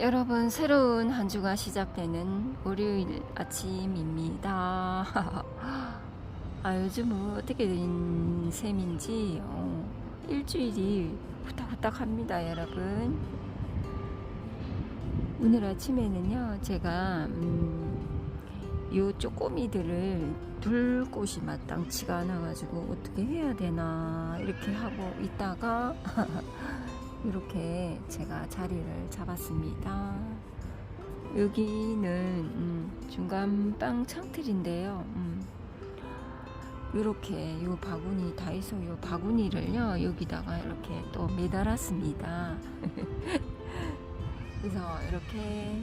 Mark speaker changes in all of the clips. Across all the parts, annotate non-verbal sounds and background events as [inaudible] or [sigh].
Speaker 1: 여러분 새로운 한 주가 시작되는 월요일 아침입니다. [laughs] 아 요즘은 어떻게 된 셈인지 어, 일주일이 후딱후딱합니다, 여러분. 오늘 아침에는요 제가 음, 요 쪼꼬미들을 둘 곳이 마땅치가 않아가지고 어떻게 해야 되나 이렇게 하고 있다가 [laughs] 이렇게 제가 자리를 잡았습니다. 여기는 음, 중간 빵 창틀인데요. 음, 이렇게 요 바구니 다이소 요 바구니를요 여기다가 이렇게 또 매달았습니다. [laughs] 그래서 이렇게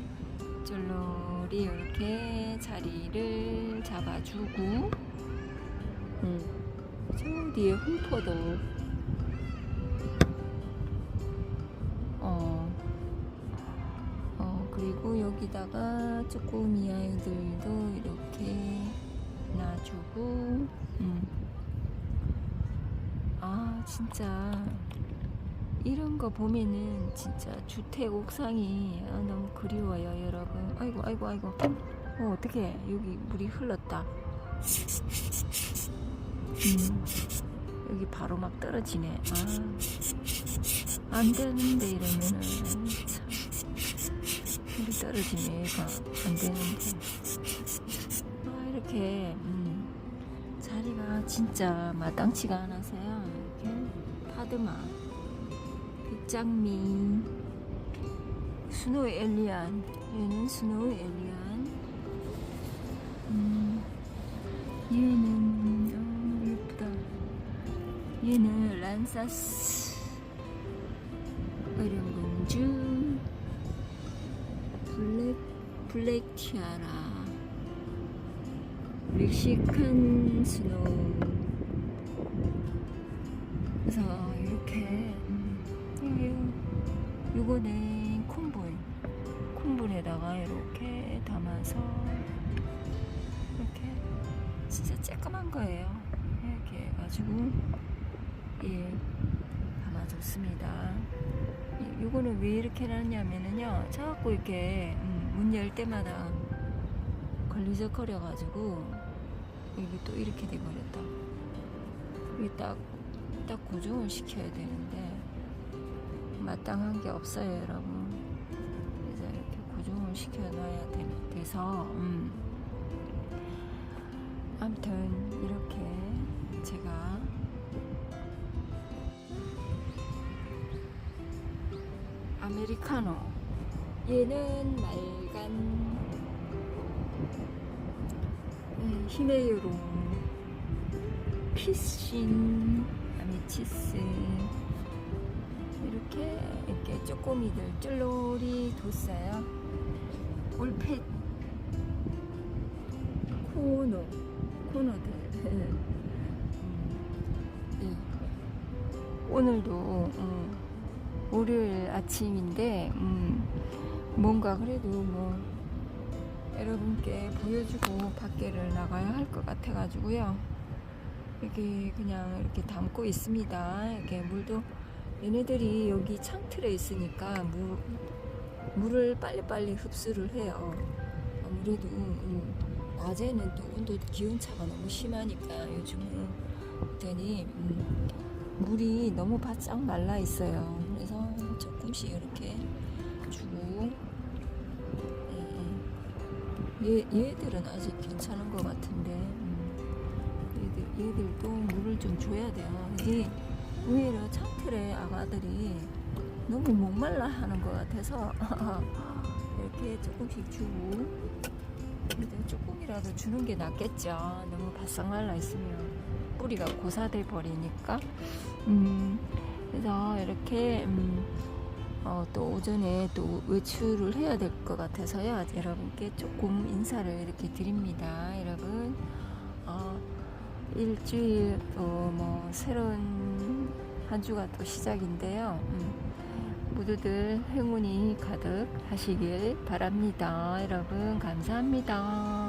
Speaker 1: 쫄놀이 이렇게 자리를 잡아주고 음, 저 뒤에 홈퍼도 여기다가 쪼꼬미 아이들도 이렇게 놔주고, 음. 아, 진짜, 이런 거 보면은 진짜 주택 옥상이 아, 너무 그리워요, 여러분. 아이고, 아이고, 아이고. 어, 어떡해. 여기 물이 흘렀다. 음, 여기 바로 막 떨어지네. 아. 안 되는데 이러면은 참 물이 떨어지면 안 되는데 아 이렇게 음, 자리가 진짜 마땅치가 않아서요. 이렇게 파드마 백장미 스노우 엘리안 얘는 스노우 엘리안. 음, 얘는 어, 예쁘다. 얘는 란사스 블랙 티아라. 멕시칸 스노우. 그래서 이렇게 음, 요- 요거는 콩불. 콩불에다가 이렇게 담아서 이렇게 진짜 쬐끄만 거예요. 이렇게 해가지고 예 담아줬습니다. 이- 요거는 왜 이렇게 해놨냐면은요 자꾸 이렇게 음, 문 열 때마다 걸리적거려 가지고 이게 또 이렇게 돼버렸다. 이게 딱, 딱 고정을 시켜야 되는데 마땅한 게 없어요 여러분. 그래서 이렇게 고정을 시켜놔야 돼, 돼서 음. 아무튼 이렇게 제가 아메리카노. 얘는 말 간 네, 히메유롱 피신 아메치스. 이렇게 이렇게 쪼꼬미들 쫄놀이 뒀어요. 올펫 코너 코너들. 음, 예. 오늘도 음, 월요일 아침인데 음, 뭔가 그래도 뭐 여러분께 보여주고 밖에를 나가야 할 것 같아 가지고요. 이렇게 그냥 이렇게 담고 있습니다. 이렇게 물도 얘네들이 여기 창틀에 있으니까 물, 물을 빨리빨리 흡수를 해요. 아무래도 음, 낮에는 또 온도 기온차가 너무 심하니까 요즘은 그랬더니 음, 물이 너무 바짝 말라 있어요. 그래서 조금씩 이렇게 주고 예, 예. 얘, 얘들은 아직 괜찮은 것 같은데 음, 얘들, 얘들도 물을 좀 줘야 돼요. 이게 오히려 창틀에 아가들이 너무 목말라 하는 것 같아서 [laughs] 이렇게 조금씩 주고 조금이라도 주는 게 낫겠죠. 너무 바싹 말라 있으면 뿌리가 고사돼 버리니까. 음, 그래서 이렇게 음, 어, 또 오전에 또 외출을 해야 될 것 같아서요. 여러분께 조금 인사를 이렇게 드립니다. 여러분, 어, 일주일 또뭐 새로운 한 주가 또 시작인데요. 음, 모두들 행운이 가득 하시길 바랍니다. 여러분, 감사합니다.